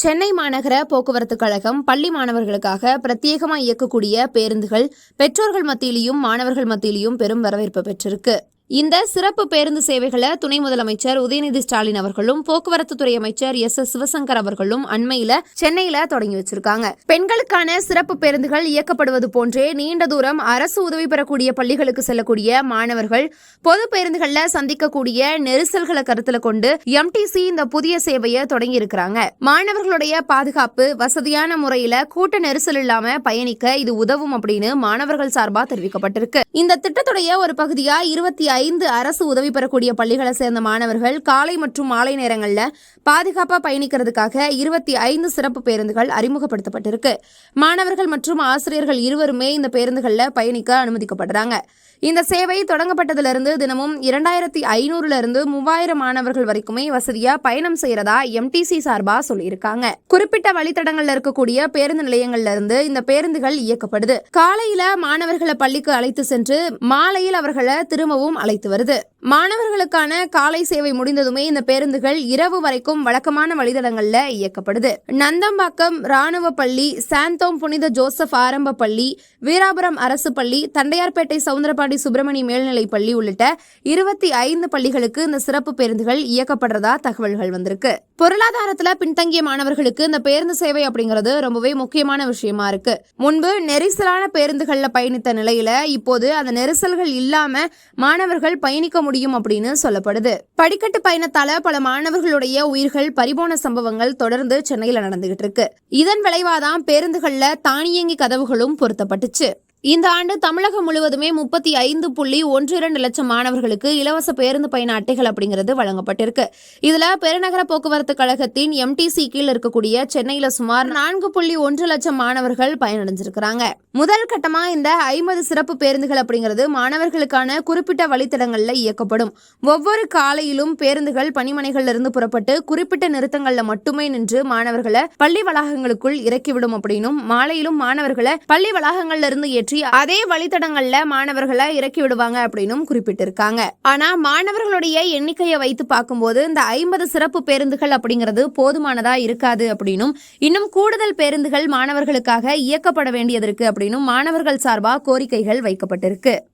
சென்னை மாநகர போக்குவரத்து கழகம் பள்ளி மாணவர்களுக்காக பிரத்யேகமாக இயக்கக்கூடிய பேருந்துகள் பெற்றோர்கள் மத்தியிலையும் மாணவர்கள் மத்தியிலையும் பெரும் வரவேற்பு பெற்றிருக்கு. இந்த சிறப்பு பேருந்து சேவைகளை துணை முதலமைச்சர் உதயநிதி ஸ்டாலின் அவர்களும் போக்குவரத்து துறை அமைச்சர் எஸ் எஸ் சிவசங்கர் அவர்களும் அண்மையில சென்னையில தொடங்கி வச்சிருக்காங்க. பெண்களுக்கான சிறப்பு பேருந்துகள் இயக்கப்படுவது போன்றே நீண்ட தூரம் அரசு உதவி பெறக்கூடிய பள்ளிகளுக்கு செல்லக்கூடிய மாணவர்கள் பொது பேருந்துகள்ல சந்திக்கக்கூடிய நெரிசல்களை கருத்துல கொண்டு எம்டிசி இந்த புதிய சேவையை தொடங்கி இருக்கிறாங்க மாணவர்களுடைய பாதுகாப்பு வசதியான முறையில கூட்ட நெரிசல் இல்லாம பயணிக்க இது உதவும் அப்படின்னு மாணவர்கள் சார்பா தெரிவிக்கப்பட்டிருக்கு. இந்த திட்டத்துடைய ஒரு பகுதியா இருபத்தி ஐந்து அரசு உதவி பெறக்கூடிய பள்ளிகளை சேர்ந்த மாணவர்கள் காலை மற்றும் மாலை நேரங்களில் பாதுகாப்பாக பயணிக்கிறதுக்காக இருபத்தி ஐந்து சிறப்பு பேருந்துகள் அறிமுகப்படுத்தப்பட்டிருக்கு. மாணவர்கள் மற்றும் ஆசிரியர்கள் இருவருமே இந்த பேருந்துகளில் பயணிக்க அனுமதிக்கப்படுறாங்க. இந்த சேவை தொடங்கப்பட்டதிலிருந்து தினமும் இரண்டாயிரத்தி ஐநூறுலிருந்து மூவாயிரம் மாணவர்கள் வரைக்குமே வசதியா பயணம் செய்யறதா எம்டிசி சார்பா சொல்லியிருக்காங்க. குறிப்பிட்ட வழித்தடங்கள்ல இருக்கக்கூடிய பேருந்து நிலையங்கள்ல இருந்து இந்த பேருந்துகள் இயக்கப்படுது. காலையில மாணவர்களை பள்ளிக்கு அழைத்து சென்று மாலையில் அவர்களை திரும்பவும் அழைத்து வருது. மாணவர்களுக்கான காலை சேவை முடிந்ததுமே இந்த பேருந்துகள் இரவு வரைக்கும் வழக்கமான வழித்தடங்கள்ல இயக்கப்படுது. நந்தம்பாக்கம் ராணுவ பள்ளி சாந்தோம் புனித ஜோசப் ஆரம்ப பள்ளி வீராபுரம் அரசு பள்ளி தண்டையார்பேட்டை சவுந்தரபாடி சுப்பிரமணி மேல்நிலை பள்ளி உள்ளிட்ட இருபத்தி ஐந்து பள்ளிகளுக்கு இந்த சிறப்பு பேருந்துகள் இயக்கப்படுறதா தகவல்கள் வந்திருக்கு. பொருளாதாரத்துல பின்தங்கிய மாணவர்களுக்கு இந்த பேருந்து சேவை அப்படிங்கிறது ரொம்பவே முக்கியமான விஷயமா இருக்கு. முன்பு நெரிசலான பேருந்துகள்ல பயணித்த நிலையில இப்போது அந்த நெரிசல்கள் இல்லாம மாணவர்கள் பயணிக்க முடியும் அப்படின்னு சொல்லப்படுது. படிக்கட்டு பயணத்தால பல மாணவர்களுடைய உயிர்கள் பறிபோன சம்பவங்கள் தொடர்ந்து சென்னையில நடந்துகிட்டு இருக்கு. இதன் விளைவாதான் பேருந்துகள்ல தானியங்கி கதவுகளும் பொருத்தப்பட்டுச்சு. இந்த ஆண்டு தமிழகம் முழுவதுமே முப்பத்தி ஐந்து புள்ளி ஒன்று இரண்டு லட்சம் மாணவர்களுக்கு இலவச பேருந்து பயண அட்டைகள் அப்படிங்கிறது வழங்கப்பட்டிருக்கு. இதுல பெருநகர போக்குவரத்து கழகத்தின் எம்டிசி கீழ் இருக்கக்கூடிய சென்னையில சுமார் நான்கு புள்ளி ஒன்று லட்சம் மாணவர்கள் பயனடைஞ்சிருக்கிறாங்க. முதல் கட்டமா இந்த ஐம்பது சிறப்பு பேருந்துகள் அப்படிங்கிறது மாணவர்களுக்கான குறிப்பிட்ட வழித்தடங்கள்ல இயக்கப்படும். ஒவ்வொரு காலையிலும் பேருந்துகள் பணிமனைகள்ல இருந்து புறப்பட்டு குறிப்பிட்ட நிறுத்தங்கள்ல மட்டுமே நின்று மாணவர்களை பள்ளி வளாகங்களுக்குள் இறக்கிவிடும் அப்படின்னும் மாலையிலும் மாணவர்களை பள்ளி வளாகங்கள்ல இருந்து மாற்றி அதே வழித்தடங்கள்ல மாணவர்களை இறக்கி விடுவாங்க அப்படின்னும் குறிப்பிட்டிருக்காங்க. ஆனா மாணவர்களுடைய எண்ணிக்கையை வைத்து பார்க்கும்போது இந்த ஐம்பது சிறப்பு பேருந்துகள் அப்படிங்கிறது போதுமானதா இருக்காது அப்படின்னும் இன்னும் கூடுதல் பேருந்துகள் மாணவர்களுக்காக இயக்கப்பட வேண்டியது இருக்கு அப்படின்னும் மாணவர்கள் சார்பா கோரிக்கைகள் வைக்கப்பட்டிருக்கு.